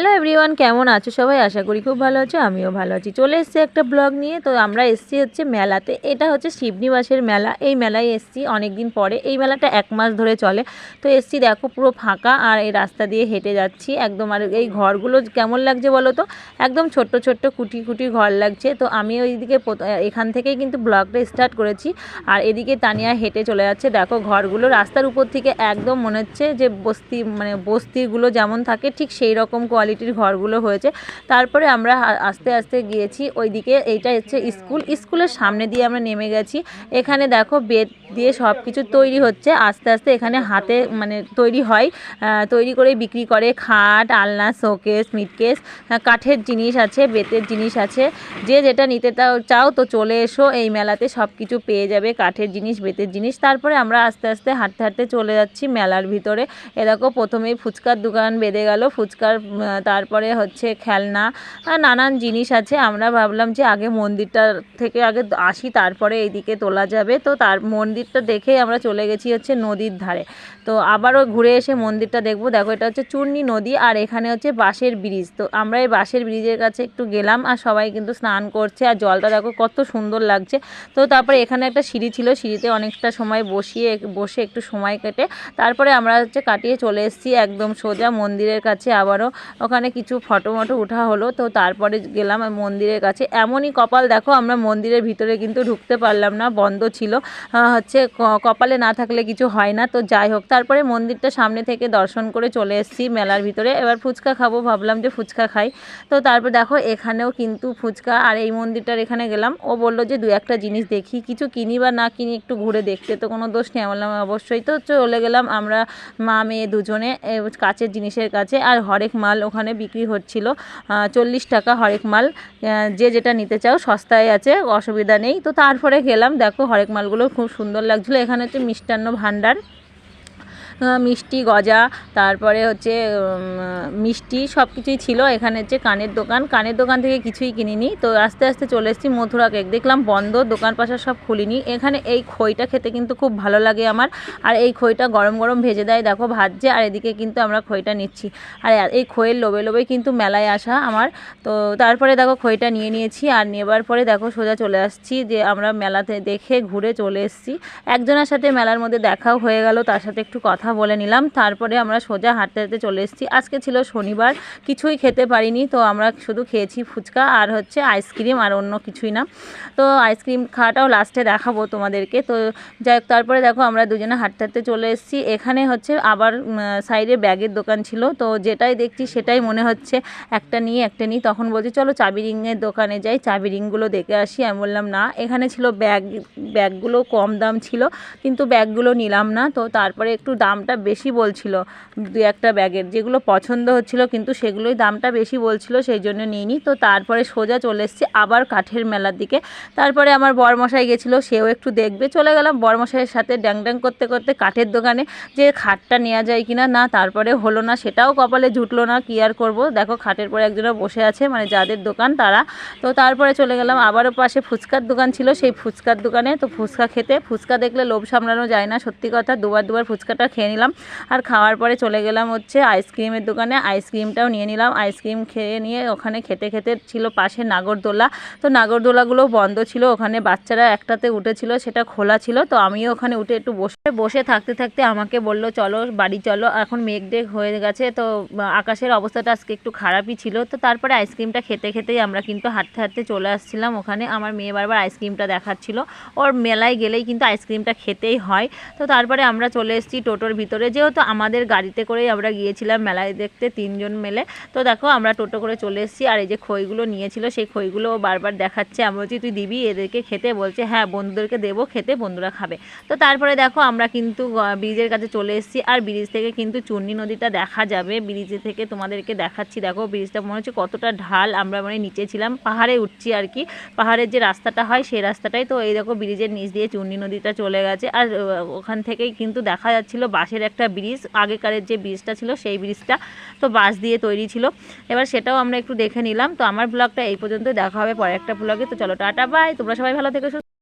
Hello everyone কেমন আছো সবাই? আশা করি খুব ভালো আছো, আমিও ভালো আছি। চলে এসেছি একটা ব্লগ নিয়ে, তো আমরা এসেছি হচ্ছে মেলাতে। এটা হচ্ছে শিবনিবাসের মেলা। এই মেলায় এসেছি অনেক দিন পরে। এই মেলাটা এক মাস ধরে চলে। তো এসছি দেখো পুরো ফাঁকা আর এই রাস্তা দিয়ে হেঁটে যাচ্ছি। একদম আর এই ঘরগুলো কেমন লাগছে বলো তো? একদম ছোট্ট ছোট্ট, কুটি কুটি ঘর লাগছে। তো আমি ওইদিকে এখান থেকেই কিন্তু ব্লগটা স্টার্ট করেছি। আর এদিকে তানিয়া হেঁটে চলে যাচ্ছে। দেখো ঘরগুলো রাস্তার উপর থেকে একদম মনে হচ্ছে যে বস্তি মানে বস্তিগুলো যেমন থাকে, ঠিক সেই রকম কোয়ালিটির ঘরগুলো হয়েছে। তারপরে আমরা আস্তে আস্তে গিয়েছি, ওইদিকে এইটা হচ্ছে স্কুল। স্কুলের সামনে দিয়ে আমরা নেমে গেছি। এখানে দেখো বেড দিয়ে সব কিছু তৈরি হচ্ছে। আস্তে আস্তে এখানে হাতে মানে তৈরি হয়। তৈরি করে বিক্রি করে খাট, আলনা, শোকেস, মিটকেস কাঠের জিনিস আছে, বেতের জিনিস আছে। যে যেটা নিতে চাও তো চলে এসো। এই মেলাতে সব কিছু পেয়ে যাবে, কাঠের জিনিস, বেতের জিনিস। তারপরে আমরা আস্তে আস্তে হাঁটতে হাঁটতে চলে যাচ্ছি মেলার ভিতরে। এ দেখো প্রথমেই ফুচকার দোকান বেঁধে গেল। ফুচকার তারপরে হচ্ছে খেলনা নানান জিনিস আছে। আমরা ভাবলাম যে আগে মন্দিরটা থেকে আগে আসি, তারপরে এইদিকে তোলা যাবে। তো তার মন্দিরটা দেখেই আমরা চলে গেছি হচ্ছে নদীর ধারে। তো আবারও ঘুরে এসে মন্দিরটা দেখব। দেখো, এটা হচ্ছে চূর্ণী নদী আর এখানে হচ্ছে বাঁশের ব্রিজ। তো আমরা এই বাঁশের ব্রিজের কাছে একটু গেলাম আর সবাই কিন্তু স্নান করছে আর জলটা দেখো কত সুন্দর লাগছে। তো তারপরে এখানে একটা সিঁড়ি ছিল। সিঁড়িতে অনেকটা সময় বসিয়ে, বসে একটু সময় কেটে তারপরে আমরা হচ্ছে কাটিয়ে চলে এসেছি একদম সোজা মন্দিরের কাছে আবারও। ওখানে কিছু ফটো মটো ওঠা হলো তো তারপরে গেলাম মন্দিরের কাছে। এমনই কপাল দেখো আমরা মন্দিরের ভিতরে কিন্তু ঢুকতে পারলাম না বন্ধ ছিল। হচ্ছে কপালে না থাকলে কিছু হয় না তো যাই হোক তারপরে মন্দিরটা সামনে থেকে দর্শন করে চলে এসেছি মেলার ভিতরে। এবার ফুচকা খাব ভাবলাম যে ফুচকা খাই। তো তারপর দেখো এখানেও কিন্তু ফুচকা আর এই মন্দিরটার এখানে গেলাম। ও বলল যে দু একটা জিনিস দেখি কিছু কিনি বা না কিনি একটু ঘুরে দেখতে তো কোনো দোষ নেই বললাম অবশ্যই। তো চলে গেলাম আমরা মা মেয়ে দুজনে এ, কাচের জিনিসের কাছে আর হরেক মাল ওখানে বিক্রি হচ্ছিল চল্লিশ টাকা হরেক মাল। যে যেটা নিতে চাও সস্তায় আছে, অসুবিধা নেই। তো তারপরে গেলাম, দেখো হরেক মালগুলো খুব সুন্দর লাগছিল। এখানে হচ্ছে মিষ্টান্ন ভাণ্ডার। মিষ্টি, গজা, তারপরে হচ্ছে মিষ্টি সব কিছুই ছিল। এখানে হচ্ছে কানের দোকান। কানের দোকান থেকে কিছুই কিনিনি। তো আস্তে আস্তে চলে এসেছি মথুরা কেক। দেখলাম বন্ধ, দোকান পাশা সব খুলিনি। এখানে এই খইটা খেতে কিন্তু খুব ভালো লাগে আমার। আর এই খইটা গরম গরম ভেজে দেয়। দেখো, ভাজছে। আর এদিকে কিন্তু আমরা খইটা নিচ্ছি। আর এই খইয়ের লোবে লোভে কিন্তু মেলায় আসা আমার। তো তারপরে দেখো, খইটা নিয়ে নিয়েছি। আর নেবার পরে দেখো, সোজা চলে আসছি যে আমরা মেলাতে দেখে ঘুরে চলে এসেছি। একজনের সাথে মেলার মধ্যে দেখাও হয়ে গেল। তার সাথে একটু কথা বলে নিলাম। তারপরে আমরা সোজা হাঁটতে হাঁটতে চলে এসেছি। আজকে ছিল শনিবার, কিছুই খেতে পারিনি। তো আমরা শুধু খেয়েছি ফুচকা আর হচ্ছে আইসক্রিম আর অন্য কিছুই না। তো আইসক্রিম খাওয়াটাও লাস্টে দেখাবো তোমাদেরকে। তো যাই হোক, তারপরে দেখো আমরা দুজনে হাঁটতে হাঁটতে চলে এসেছি। এখানে হচ্ছে আবার সাইডে ব্যাগের দোকান ছিল। তো যেটাই দেখছি সেটাই মনে হচ্ছে একটা নিয়ে, একটা নিই তখন বলছি, চলো চাবি রিংয়ের দোকানে যাই। চাবি রিংগুলো দেখে আসি। আমি বললাম, না। এখানে ছিল ব্যাগ, ব্যাগগুলো কম দাম ছিল, কিন্তু ব্যাগগুলো নিলাম না। তো তারপরে একটু দামটা বেশি বলছিল দু একটা ব্যাগের। যেগুলো পছন্দ হচ্ছিল কিন্তু সেগুলোই দামটা বেশি বলছিল, সেই জন্য নিইনি তো তারপরে সোজা চলে এসেছি আবার কাঠের মেলার দিকে। তারপরে আমার বরমশাই গেছিল, সেও একটু দেখবে। চলে গেলাম বরমশাইয়ের সাথে ড্যাং ড্যাং করতে করতে কাঠের দোকানে। যে খাটটা নেওয়া যায় কিনা, না, তারপরে হলো না, সেটাও কপালে জুটলো না, কি আর করব? দেখো, খাটের পরে একজনও বসে আছে মানে যাদের দোকান তারা। তো তারপরে চলে গেলাম, আবারও পাশে ফুচকার দোকান ছিল, সেই ফুচকার দোকানে। তো ফুচকা খেতে, ফুচকা দেখলে লোভ সামলানো যায় না, সত্যি কথা। দুবার দুবার ফুচকাটা খেয়ে নিলাম। আর খাওয়ার পরে চলে গেলাম হচ্ছে আইসক্রিমের দোকানে। আইসক্রিমটাও নিয়ে নিলাম। আইসক্রিম খেয়ে নিয়ে ওখানে খেতে খেতে ছিল পাশে নাগরদোলা। তো নাগরদোলাগুলোও বন্ধ ছিল। ওখানে বাচ্চারা একটাতে উঠেছিল, সেটা খোলা ছিল। তো আমিও ওখানে উঠে একটু বসে বসে থাকতে থাকতে আমাকে বলল, চলো বাড়ি চলো। এখন মেঘ ডেক হয়ে গেছে। তো আকাশের অবস্থাটা আজকে একটু খারাপই ছিল। তো তারপরে আইসক্রিমটা খেতে খেতেই আমরা কিন্তু হাঁটতে হাঁটতে চলে আসছিলাম ওখানে। আমার মেয়ে বারবার আইসক্রিমটা দেখাচ্ছিল। ওর মেলায় গেলেই কিন্তু আইসক্রিমটা খেতেই হয়। তো তারপরে আমরা চলে এসেছি টোটোর ভিতরে। যেহেতু আমাদের গাড়িতে করেই আমরা গিয়েছিলাম মেলায় দেখতে তিনজন মেলে, তো দেখো আমরা টোটো করে চলে এসেছি আর এই যে খইগুলো নিয়েছিল, সেই খইগুলো বারবার দেখাচ্ছে। আমি বলছি, তুই দিবি এদেরকে খেতে? বলছে হ্যাঁ বন্ধুদেরকে দেবো, খেতে বন্ধুরা খাবে। তো তারপরে দেখো আমরা কিন্তু ব্রিজের কাছে চলে এসেছি আর ব্রিজ থেকে কিন্তু চূর্ণী নদীটা দেখা যাবে। ব্রিজে থেকে তোমাদেরকে দেখাচ্ছি। দেখো ব্রিজটা মনে হচ্ছে কতটা ঢাল। আমরা মানে নিচে ছিলাম, পাহাড়ে উঠছি আর কি। পাহাড়ের যে রাস্তাটা হয় সেই রাস্তাটাই। তো এই দেখো ব্রিজের নিচ দিয়ে চূর্ণী নদীটা চলে গেছে। আর ওখান থেকেই কিন্তু দেখা যাচ্ছিল বাঁশের একটা ব্রিজ, আগেকারের যে ব্রিজটা ছিল সেই ব্রিজটা তো বাঁশ দিয়ে তৈরি ছিল। এবার সেটাও আমরা একটু দেখে নিলাম। তো আমার ব্লগটা এই পর্যন্ত দেখা হবে পরে একটা ব্লগে। তো চলো, টাটা, বাই। তোমরা সবাই ভালো থেকো।